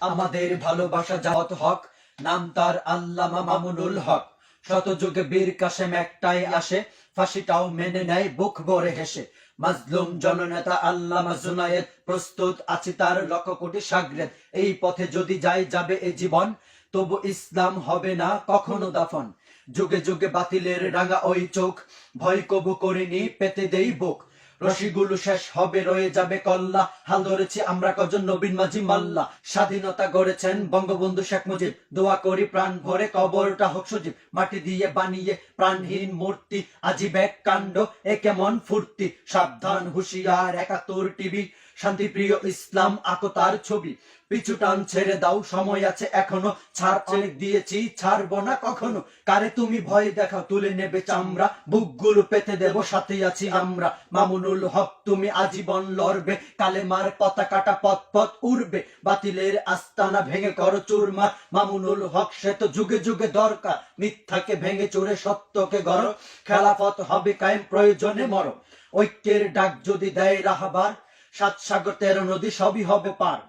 আমাদের ভালোবাসা জাওয়াত হক, নাম তার আল্লামা মামুনুল হক। শত যুগে বীর কাসেম একটাই আসে, ফাঁসিটাও মেনে নেয়, বুক ভরে হেসে। মাজলুম জননেতা আল্লামা জুনায়েদ প্রস্তুত আছে তার লক্ষ কোটি সাগরেদ এই পথে যদি যায় যাবে এ জীবন, তবু ইসলাম হবে না কখনো দাফন। যুগে যুগে বাতিলের রাঙা ওই চোখ, ভয় কবু করিনি, পেতে দেই বুক। রশিগুলো শেষ হবে, রয়ে যাবে কল্লা। হাল ধরেছি আমরা কজন, নবীন মাঝি মাল্লা। স্বাধীনতা গড়েছেন বঙ্গবন্ধু শেখ মুজিব। দোয়া করি প্রাণ ভরে, কবরটা হোক সজীব। মাটি দিয়ে বানিয়ে প্রাণহীন মূর্তি। আজিব এক কাণ্ড, এ কেমন ফুর্তি। সাবধান, হুঁশিয়ার, একাত্তর টিভি। শান্তিপ্রিয় ইসলাম আকতার ছবি। পিছু টান ছেড়ে দাও, সময় আছে এখনও। ছাড় অনেক দিয়েছি, ছাড়বো না কখনো। কারে তুমি ভয় দেখাও, তুলে নেবে চামড়া। বুকগুলো পেতে দেব, সাথে আছি আমরা। মামুনুল হক, তুমি আজীবন লড়বে। কালেমার পতাকাটা পথ পথ উড়বে। বাতিলের আস্তানা ভেঙে করো চুরমার। মামুনুল হক, সে তো যুগে যুগে দরকার। মিথ্যাকে ভেঙে চোরে সত্যকে গড়। খেলাফত হবে কায়েম, প্রয়োজনে মর। ঐক্যের ডাক যদি দেয় রাহাবার সাত সাগর, তেরো নদী সবই হবে পার।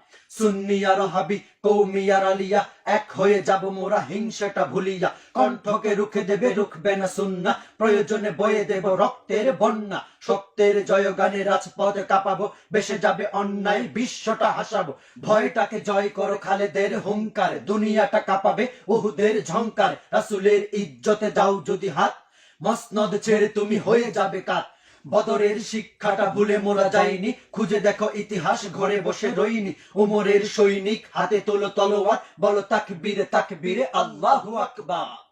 এক হয়ে যাব মোরা হিংসাটা ভুলিয়া। কণ্ঠকে রুখে দেবে, রুখবে না সুন্না, প্রয়োজনে বয়ে দেব রক্তের বন্যা। সত্যের কাঁপাবো যাবে অন্যায়, বিশ্বটা হাসাবো। ভয়টাকে জয় করো খালেদের হুঙ্কার, দুনিয়াটা কাঁপাবে উহুদের ঝংকার। রাসুলের ইজ্জতে দাও যদি হাত, মসনদ ছেড়ে তুমি হয়ে যাবে কাত। বদরের শিক্ষাটা ভুলে মোরা যায়নি খুঁজে দেখো ইতিহাস, ঘরে বসে রইনি। উমরের সৈনিক, হাতে তোলো তলোয়ার, বলো তাকবীরে তাকবীরে আল্লাহু আকবার।